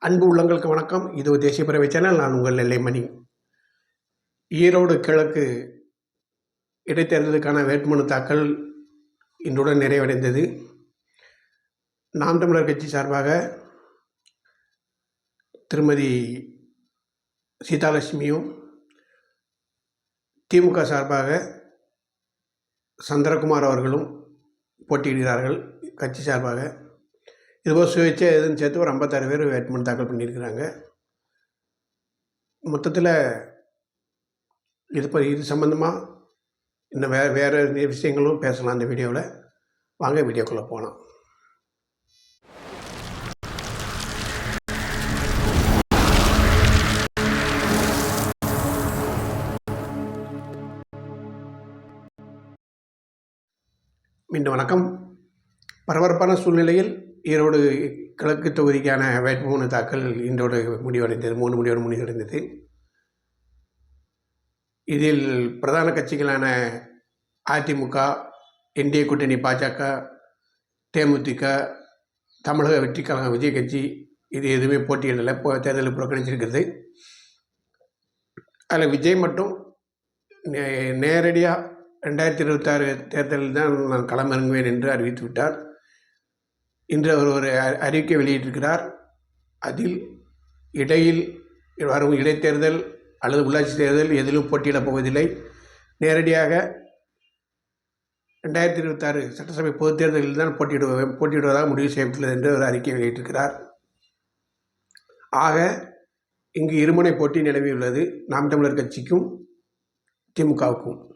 அன்பு உள்ளங்களுக்கு வணக்கம். இது தேசிய பறவை சேனல். நான் உங்கள் நெல்லைமணி. ஈரோடு கிழக்கு இடைத்தேர்தலுக்கான வேட்புமனு தாக்கல் இன்றுடன் நிறைவடைந்தது. நாம் தமிழர் கட்சி சார்பாக திருமதி சீதாலட்சுமியும் திமுக சார்பாக சந்திரகுமார் அவர்களும் போட்டியிடுகிறார்கள். கட்சி சார்பாக இதுபோல் சுயேட்சை எதுன்னு சேர்த்து ஒரு ஐம்பத்தாறு பேர் வேட்புமனு தாக்கல் பண்ணியிருக்கிறாங்க. மொத்தத்தில் இது இப்போ இது சம்மந்தமாக இன்னும் வே வேறு விஷயங்களும் பேசலாம் அந்த வீடியோவில். வாங்க வீடியோக்குள்ளே போகலாம். மீண்டும் வணக்கம். பரபரப்பான சூழ்நிலையில் ஈரோடு கிழக்கு தொகுதிக்கான வேட்புமனு தாக்கல் இன்றோடு முடிவடைந்தது. மூணு முடிவோடு முடிவடைந்தது. இதில் பிரதான கட்சிகளான அதிமுக என்டிஏ கூட்டணி பாஜக தேமுதிக தமிழக வெற்றி கழகம் விஜய் கட்சி இது எதுவுமே போட்டியிடலை இப்போ தேர்தலில் புறக்கணிச்சிருக்கிறது. அதில் விஜய் மட்டும் நே நேரடியாக ரெண்டாயிரத்தி இருபத்தாறு தேர்தலில் தான் நான் களமிறங்குவேன் என்று அறிவித்து விட்டார். இன்று அவர் ஒரு அ- அறிக்கை வெளியிட்டிருக்கிறார். அதில் இடையில் வரும் இடைத்தேர்தல் அல்லது உள்ளாட்சி தேர்தல் எதிலும் போட்டியிடப் போவதில்லை. நேரடியாக ரெண்டாயிரத்தி இருபத்தாறு சட்டசபை பொதுத் தேர்தலில் தான் போட்டியிடுவேன் போட்டியிடுவதாக முடிவு செய்யப்பட்டுள்ளது என்று ஒரு அறிக்கை வெளியிட்டிருக்கிறார். ஆக இங்கு இருமுனை போட்டி நிலவியுள்ளது நாம் தமிழர் கட்சிக்கும் திமுகவுக்கும்.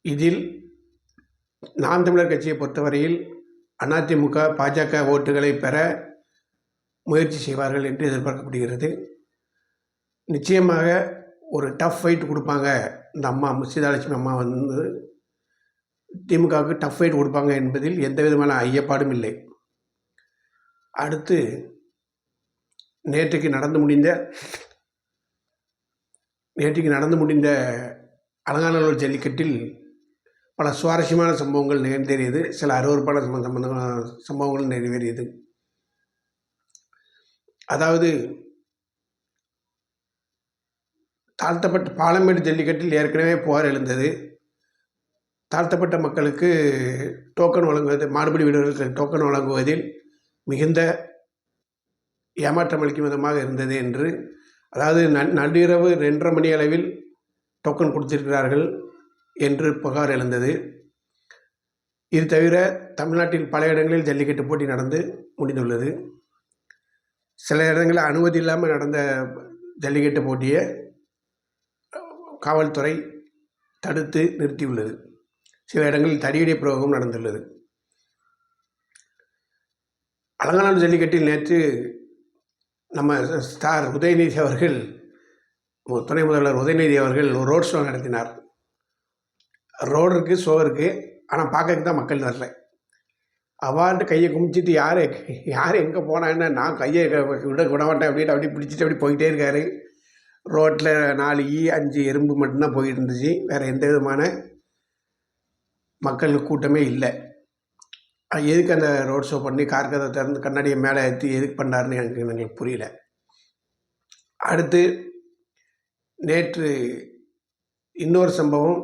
இதில் நாம் தமிழர் கட்சியை பொறுத்தவரையில் அதிமுக பாஜக ஓட்டுகளை பெற முயற்சி செய்வார்கள் என்று எதிர்பார்க்கப்படுகிறது. நிச்சயமாக ஒரு டஃப் ஃபைட் கொடுப்பாங்க. இந்த அம்மா முசிதாலட்சுமி அம்மா வந்து திமுகவுக்கு டஃப் ஃபைட் கொடுப்பாங்க என்பதில் எந்த விதமான ஐயப்பாடும் இல்லை. அடுத்து நேற்றுக்கு நடந்து முடிந்த நேற்றுக்கு நடந்து முடிந்த அலங்காநல்லூர் ஜல்லிக்கட்டில் பல சுவாரஸ்யமான சம்பவங்கள் நிகழ்ந்தேறியது. சில அருவறுப்பான சம்ப சம்பந்தமான சம்பவங்கள் நிறைவேறியது. அதாவது தாழ்த்தப்பட்ட பாலமேடு ஜல்லிக்கட்டில் ஏற்கனவே புகார் எழுந்தது. தாழ்த்தப்பட்ட மக்களுக்கு டோக்கன் வழங்குவது மாறுபடி வீடுகளுக்கு டோக்கன் வழங்குவதில் மிகுந்த ஏமாற்றம் அளிக்கும் விதமாக இருந்தது என்று அதாவது ந நள்ளிரவு ரெண்டரை மணி அளவில் டோக்கன் கொடுத்திருக்கிறார்கள். என்று புகார் எழுந்தது. இது தவிர தமிழ்நாட்டில் பல இடங்களில் ஜல்லிக்கட்டு போட்டி நடந்து முடிந்துள்ளது. சில இடங்களில் அனுமதி இல்லாமல் நடந்த ஜல்லிக்கட்டு போட்டியை காவல்துறை தடுத்து நிறுத்தியுள்ளது. சில இடங்களில் தடியடி பிரயோகம் நடந்துள்ளது. அலங்காநல்லூர் ஜல்லிக்கட்டில் நேற்று நம்ம ஸ்டார் உதயநிதி அவர்கள் துணை முதல்வர் உதயநிதி அவர்கள் ஒரு ரோட் ஷோ நடத்தினார். ரோடு இருக்குது ஷோ இருக்குது ஆனால் பார்க்கறதுக்கு தான் மக்கள் வரல. அவார்ட்டு கையை குமிச்சிட்டு யார் யார் எங்கே போனான்னு நான் கையை விட விட மாட்டேன். அப்படின்ட்டு அப்படி பிடிச்சிட்டு அப்படி போயிட்டே இருக்காரு. ரோட்டில் நாலு ஈ அஞ்சு எறும்பு மட்டும்தான் போயிட்டு இருந்துச்சு வேறு எந்த விதமான மக்கள் கூட்டமே இல்லை. எதுக்கு அந்த ரோட் ஷோ பண்ணி கார் கதை திறந்து கண்ணாடியை மேலே ஏற்றி எதுக்கு பண்ணாருன்னு எனக்கு எங்களுக்கு புரியல. அடுத்து நேற்று இன்னொரு சம்பவம்.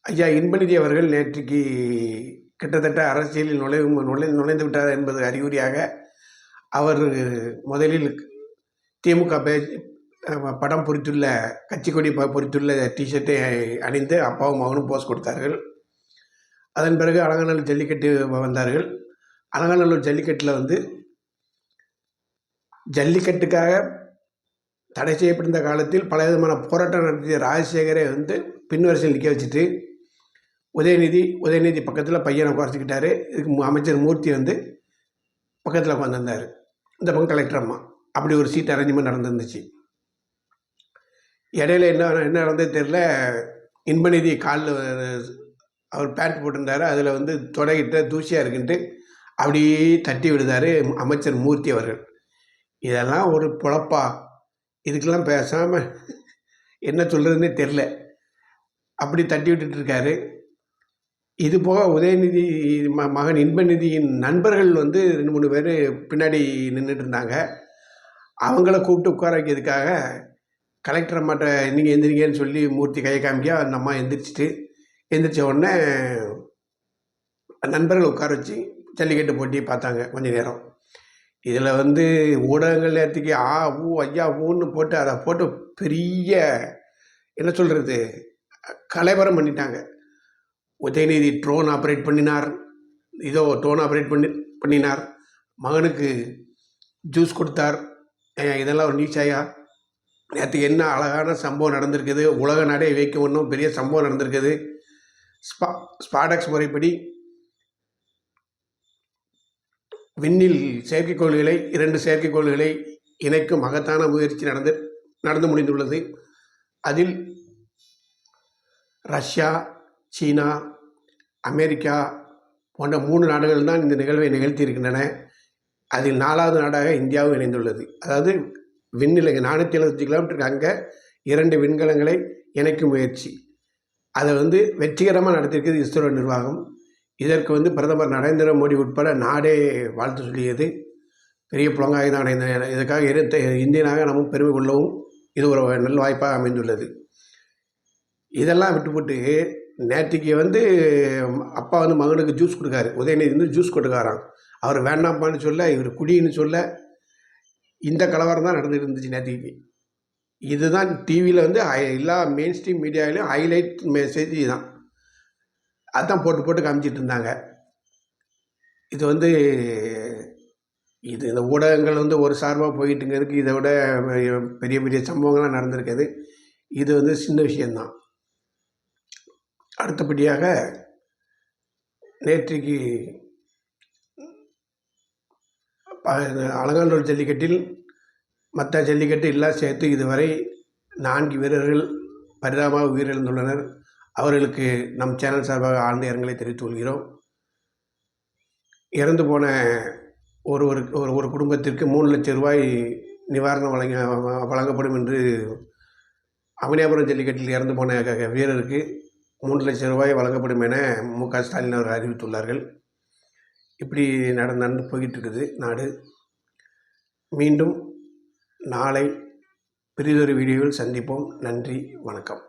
ஐயா இன்பநிதி அவர்கள் நேற்றுக்கு கிட்டத்தட்ட அரசியலில் நுழைவு நுழை நுழைந்து விட்டார் என்பது அறிகுறியாக அவர் முதலில் திமுக பே- படம் பொறித்துள்ள கட்சி கொடி பொறித்துள்ள டிஷர்ட்டை அணிந்து அப்பாவும் மகனும் போஸ் கொடுத்தார்கள். அதன் பிறகு அலங்காநல்லூர் ஜல்லிக்கட்டு வந்தார்கள். அலங்காநல்லூர் ஜல்லிக்கட்டில் வந்து ஜல்லிக்கட்டுக்காக தடை செய்யப்பட்டிருந்த காலத்தில் பல விதமான போராட்டம் நடத்திய ராஜசேகரை வந்து பின்வரிசையில் நிற்க வச்சுட்டு உதயநிதி உதயநிதி பக்கத்தில் பையனை குறைச்சிக்கிட்டாரு இதுக்கு அமைச்சர் மூர்த்தி வந்து பக்கத்தில் உட்காந்துருந்தார் இந்த பக்கம் கலெக்டர் அம்மா. அப்படி ஒரு சீட் அரேஞ்ச்மெண்ட் நடந்துருந்துச்சு. இடையில என்ன என்ன நடந்தது தெரில இன்பநிதி காலில் அவர் பேண்ட் போட்டிருந்தாரு. அதில் வந்து தொடகிட்ட தூசியாக இருக்குன்ட்டு அப்படியே தட்டி விடுதார் அமைச்சர் மூர்த்தி அவர்கள். இதெல்லாம் ஒரு பொழப்பா. இதுக்கெல்லாம் பேசாமல் என்ன சொல்கிறதுனே தெரில அப்படி தட்டி விட்டுட்டு இருக்காரு. இது போக உதயநிதி ம மகன் இன்பநிதியின் நண்பர்கள் வந்து ரெண்டு மூணு பேர் பின்னாடி நின்றுட்டு இருந்தாங்க அவங்கள கூப்பிட்டு உட்கார வைக்கிறதுக்காக கலெக்டர் அம்மாட்ட நீங்கள் எந்திரிங்கன்னு சொல்லி மூர்த்தி கையை காமிக்க அந்த அம்மா எந்திரிச்சிட்டு எந்திரிச்ச உடனே நண்பர்கள் உட்கார வச்சு ஜல்லிக்கட்டு போட்டி பார்த்தாங்க கொஞ்ச நேரம். இதில் வந்து ஊடகங்கள் நேரத்துக்கு ஆ ஊ ஐயா ஊன்னு போட்டு அதை போட்டு பெரிய என்ன சொல்கிறது கலைவரம் பண்ணிட்டாங்க. உதயநிதி ட்ரோன் ஆப்ரேட் பண்ணினார். இதோ ட்ரோன் ஆப்ரேட் பண்ணி பண்ணினார். மகனுக்கு ஜூஸ் கொடுத்தார். இதெல்லாம் ஒரு நீச்சாயா நேற்று என்ன அழகான சம்பவம் நடந்திருக்குது. உலக நாடே வைக்க ஒன்றும் பெரிய சம்பவம் நடந்திருக்குது. ஸ்பா ஸ்பாடக்ஸ் முறைப்படி விண்ணில் செயற்கைக்கோள்களை இரண்டு செயற்கைக்கோள்களை இணைக்கும் மகத்தான முயற்சி நடந்து நடந்து முடிந்துள்ளது. அதில் ரஷ்யா சீனா அமெரிக்கா போன்ற மூணு நாடுகள் தான் இந்த நிகழ்வை நிகழ்த்தியிருக்கின்றன. அதில் நாலாவது நாடாக இந்தியாவும் இணைந்துள்ளது. அதாவது விண்ணில் நானூற்றி எழுபத்தஞ்சு கிலோமீட்டருக்கு அங்கே இரண்டு விண்கலங்களை இணைக்கும் முயற்சி. அதை வந்து வெற்றிகரமாக நடத்தியிருக்கிறது இஸ்ரோ நிர்வாகம். இதற்கு வந்து பிரதமர் நரேந்திர மோடி உட்பட நாடே வாழ்த்து சொல்லியது. பெரிய புலங்காய் தான் அடைந்த இதுக்காக இருந்த இந்தியனாக நம்ம பெருமை கொள்ளவும் இது ஒரு நல்ல வாய்ப்பாக அமைந்துள்ளது. இதெல்லாம் விட்டுவிட்டு நேற்றுக்கு வந்து அப்பா வந்து மகனுக்கு ஜூஸ் கொடுக்காரு. உதயநிதி வந்து ஜூஸ் கொடுக்காராம். அவர் வேண்டாம்ப்பான்னு சொல்ல இவர் குடின்னு சொல்ல இந்த கலவரம் தான் நடந்துட்டு இருந்துச்சு நேற்றுக்கு இதுதான் டிவியில் வந்து ஹை- எல்லா மெயின் ஸ்ட்ரீம் மீடியாவிலையும் ஹைலைட் மெசேஜ் தான் அதான் போட்டு போட்டு காமிச்சிட்டு இருந்தாங்க. இது வந்து இது இந்த ஊடகங்கள் வந்து ஒரு சார்பாக போயிட்டுங்கிறதுக்கு இதை விட பெரிய பெரிய சம்பவங்கள்லாம் நடந்திருக்குது இது வந்து சின்ன விஷயந்தான் அடுத்தபடியாக நேற்றைக்கு ப- அலங்காநல்லூர் ஜல்லிக்கட்டில் மற்ற ஜல்லிக்கட்டு எல்லாம் சேர்த்து இதுவரை நான்கு வீரர்கள் பரிதாபமாக உயிரிழந்துள்ளனர். அவர்களுக்கு நம் சேனல் சார்பாக ஆழ்ந்த இரங்கலை தெரிவித்துக் கொள்கிறோம். இறந்து போன ஒருவருக்கு ஒரு ஒரு குடும்பத்திற்கு மூணு லட்சம் ரூபாய் நிவாரணம் வழங்க வழங்கப்படும் என்று அவனியாபுரம் ஜல்லிக்கட்டில் இறந்து போன வீரருக்கு மூன்று லட்சம் ரூபாய் வழங்கப்படும் என மு க ஸ்டாலின் அவர்கள் அறிவித்துள்ளார்கள். இப்படி நட நடந்து போய்கிட்டு இருக்குது நாடு. மீண்டும் நாளை பெரிதொரு வீடியோவில் சந்திப்போம். நன்றி வணக்கம்.